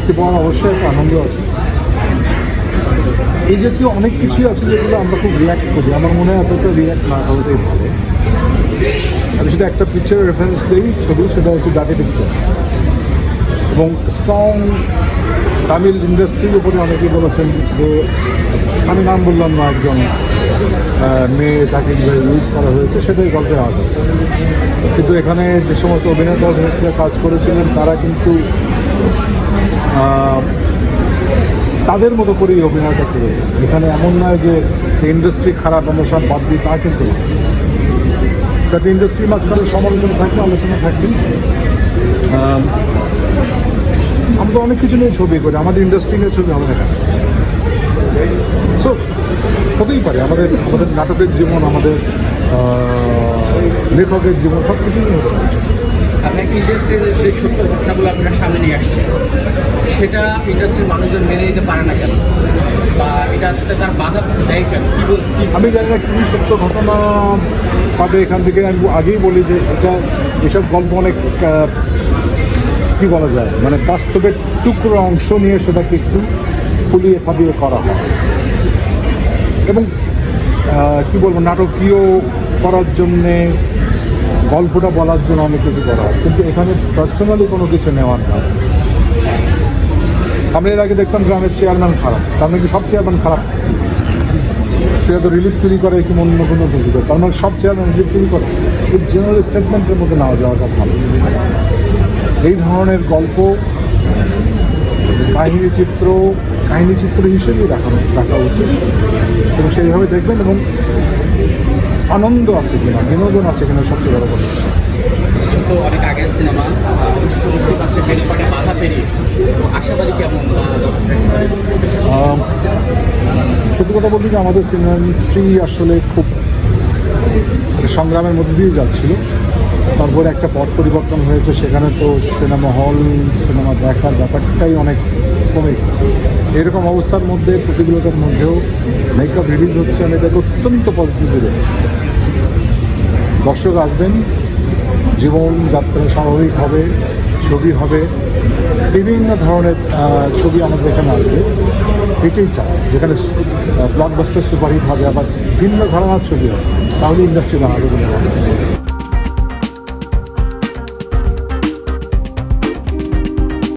মুক্তি পাওয়ার অবশ্যই একটা আনন্দ আছে। এই জাতীয় অনেক কিছুই আছে যেগুলো আমরা খুব রিয়াক্ট করি। আমার মনে হয় এতটা রিয়াক্ট না করাটাই ভালো আমি সেটা একটা পিকচারের রেফারেন্স দিই, ছবি, সেটা হচ্ছে ডাকে পিকচার এবং স্ট্রং তামিল ইন্ডাস্ট্রির উপরে অনেকেই বলেছেন যে, আমি নাম বললাম না একজন মেয়ে তাকে কীভাবে ইউজ করা হয়েছে, সেটাই গল্পের আদর কিন্তু এখানে যে সমস্ত অভিনেতা, অভিনেত্রীরা কাজ করেছিলেন, তারা কিন্তু তাদের মতো করেই অভিনয়টা করেছে। এখানে এমন নয় যে ইন্ডাস্ট্রি খারাপ, আমরা সব বাদ দিই তা কিন্তু। যাতে ইন্ডাস্ট্রির মাঝখানে সমালোচনা থাকবে, আলোচনা থাকবে। আমরা অনেক কিছু নিয়ে ছবি করি, আমাদের ইন্ডাস্ট্রি নিয়ে ছবি হবে না সো হতেই পারে, আমাদের আমাদের নাটকের জীবন, আমাদের লেখকের জীবন সব কিছু নিয়ে হতে পারে। আপনার ইন্ডাস্ট্রির যে সত্য ঘটনাগুলো আপনার সামনে নিয়ে আসছে, সেটা ইন্ডাস্ট্রির মানুষজন মেনে নিতে পারে না কেন? বা এটা আসলে তার বাধা দেয় কেন? কী বল আমি জানি না কী সত্য ঘটনা পাবে এখান থেকে। আমি আগেই বলি যে এটা এসব গল্প অনেক কি বলা যায় মানে বাস্তবের টুকরো অংশ নিয়ে সেটাকে একটু ফুলিয়ে ফালিয়ে করা হয়। এবং কি বলব, নাটকীয় করার জন্যে গল্পটা বলার জন্য অনেক কিছু করা হয়। কিন্তু এখানে পার্সোনালি কোনো কিছু নেওয়ার না। আমরা এর আগে দেখতাম গ্রামের চেয়ারম্যান খারাপ। তার মানে কি সব চেয়ারম্যান খারাপ? সে তো রিলিফ চুরি করে কি অন্য কোনো কিছু করে। তার মানে সব চেয়ারম্যান রিলিফ চুরি করে। খুব জেনারেল স্টেটমেন্টের মধ্যে নেওয়া যাওয়াটা ভালো এই ধরনের গল্প, কাহিনী চিত্র কাহিনী চিত্র হিসেবেই রাখা রাখা উচিত। এবং সেইভাবে দেখবেন এবং আনন্দ আছে কিনা বিনোদন আছে কিনা সবচেয়ে বড় কথা। তো অনেক আগের সিনেমা অবশ্যই মুক্তি পাচ্ছে বেশ কটা বাধা পেরিয়ে। তো আশাবাদী কেমন সত্যি কথা বলতে কি আমাদের সিনেমা ইন্ডাস্ট্রি আসলে খুব সংগ্রামের মধ্যে দিয়ে যাচ্ছিল। তারপরে একটা পট পরিবর্তন হয়েছে সেখানে তো সিনেমা হল সিনেমা দেখার ব্যাপারটাই অনেক কমে গেছে। এরকম অবস্থার মধ্যে, প্রতিকূলতার মধ্যেও মেকআপ রিলিজ হচ্ছে। আমি এটাকে অত্যন্ত পজিটিভ দিলে দর্শক আসবেন জীবনযাত্রা স্বাভাবিক হবে, ছবি হবে, বিভিন্ন ধরনের ছবি আমাদের এখানে আসবে। এটাই চাই, যেখানে ব্লকবাস্টার সুপারহিট হবে, আবার ভিন্ন ধরনের ছবি হবে। তাহলে ইন্ডাস্ট্রি বানাবে।